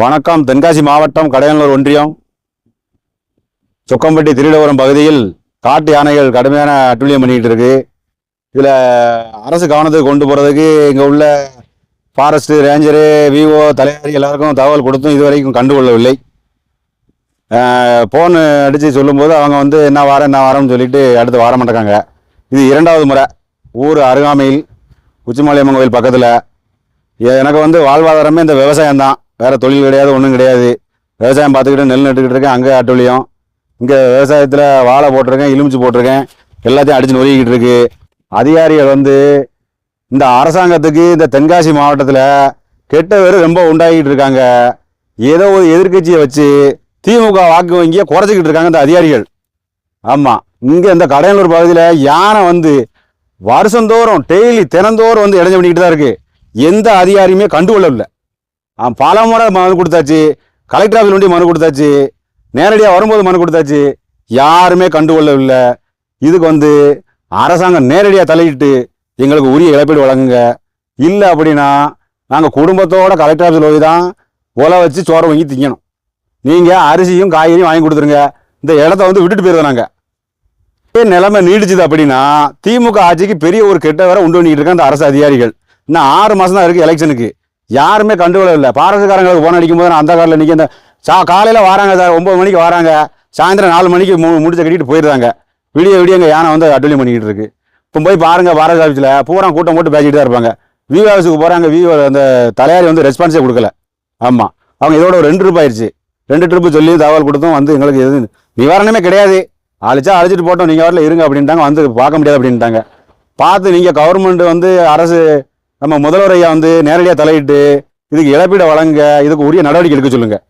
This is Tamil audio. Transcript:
வணக்கம். தென்காசி மாவட்டம் கடையனூர் ஒன்றியம். சொக்கம்பட்டி திருடபுரம் பகுதியில் காட்டு யானைகள் கடுமையான அட்டுழியம் பண்ணிக்கிட்டு இருக்கு. இதில் அரசு கவனத்துக்கு கொண்டு போகிறதுக்கு இங்கே உள்ள ஃபாரஸ்ட் ரேஞ்சரு விஓ தலைவர் எல்லாருக்கும் தகவல் கொடுத்தும் இதுவரைக்கும் கண்டுகொள்ளவில்லை. ஃபோன் அடித்து சொல்லும்போது அவங்க வந்து என்ன வாரம் என்ன வாரம்னு சொல்லிட்டு அடுத்து வர மாட்டேங்காங்க. இது இரண்டாவது முறை. ஊர் அருகாமையில் உச்சிமலையம்மன் கோயில் பக்கத்தில் எனக்கு வந்து வாழ்வாதாரமே இந்த விவசாயம் தான் தொழில் கிடையாது ஒன்றும் கிடையாது. விவசாயம் பார்த்துக்கிட்டு நெல் நட்டுக்கிட்டு இருக்கேன் அங்கே அட்டுழியம் இங்கே விவசாயத்தில் வாழை போட்டிருக்கேன் இலுமிச்சு போட்டிருக்கேன். எல்லாத்தையும் அடித்து நொறுக்கிட்டு இருக்கு. அதிகாரிகள் வந்து இந்த அரசாங்கத்துக்கு இந்த தென்காசி மாவட்டத்தில் கெட்ட பேர் ரொம்ப உண்டாகிட்டு இருக்காங்க. ஏதோ ஒரு எதிர்க்கட்சியை வச்சு திமுக வாக்கு வங்கியை குறைச்சிக்கிட்டு இருக்காங்க இந்த அதிகாரிகள். ஆமாம் இங்கே இந்த கடையனூர் பகுதியில் யானை வந்து வருஷந்தோறும் டெய்லி தினந்தோறும் வந்து இடைஞ்சு பண்ணிக்கிட்டு தான் இருக்குது எந்த அதிகாரியுமே கண்டுகொள்ளவில்லை. பல முறை மனு கொடுத்தாச்சு கலெக்டர் ஆஃபீஸ் ஒன்றிய மனு கொடுத்தாச்சு நேரடியாக வரும்போது மனு கொடுத்தாச்சு யாருமே கண்டுகொள்ளவில்லை. இதுக்கு வந்து அரசாங்கம் நேரடியாக தலையிட்டு எங்களுக்கு உரிய இழப்பீடு வழங்குங்க. இல்லை அப்படின்னா நாங்கள் குடும்பத்தோட கலெக்டர் ஆஃபீஸில் போய் தான் உலை வச்சு சோறு வாங்கி திங்கணும். நீங்கள் அரிசியும் காய்கறியும் வாங்கி கொடுத்துருங்க. இந்த இடத்த வந்து விட்டுட்டு போயிருவோம் நாங்கள் நிலைமை நீடிச்சுது அப்படின்னா திமுக ஆட்சிக்கு பெரிய ஒரு கெட்ட வேற உண்டு பண்ணிக்கிட்டு இருக்காங்க அந்த அரசு அதிகாரிகள். இன்னும் ஆறு மாதம் தான் இருக்குது எலெக்ஷனுக்கு யாருமே கண்டுகொள்ளவில்லை பாரசுக்காரங்களுக்கு ஃபோன் அடிக்கும் போது நான் அந்த காரில் நிற்க இந்த சா காலையில் வராங்க சார் ஒம்பது மணிக்கு வராங்க. சாயந்தரம் நாலு மணிக்கு மு முடிச்ச கட்டிட்டு போயிடுறாங்க விடிய விடியங்க யானை வந்து அட்டுலியம் பண்ணிக்கிட்டு இருக்கு. இப்போ போய் பாருங்கள் பாரத ஆஃபீஸில் பூரா கூட்டம் போட்டு பேசிக்கிட்டு தான் இருப்பாங்க விவோ ஆஃபீஸுக்கு போகிறாங்க விவோ அந்த தலையாரி வந்து ரெஸ்பான்ஸே கொடுக்கல. ஆமாம் அவங்க இதோட ஒரு ரெண்டு ட்ரிப் ஆயிடுச்சு ரெண்டு ட்ரிப்பு சொல்லி தகவல் கொடுத்தும் வந்து எங்களுக்கு எது நிவாரணமே கிடையாது. அழிச்சா அழிச்சிட்டு போட்டோம் நீங்கள் வரல இருங்க அப்படின்ட்டாங்க. வந்து பார்க்க முடியாது அப்படின்ட்டாங்க. பார்த்து நீங்கள் கவர்மெண்ட் வந்து அரசு நம்ம முதல்வர் ஐயா வந்து நேரடியாக தலையிட்டு இதுக்கு இழப்பீடு வழங்க இதுக்கு உரிய நடவடிக்கை எடுக்க சொல்லுங்கள்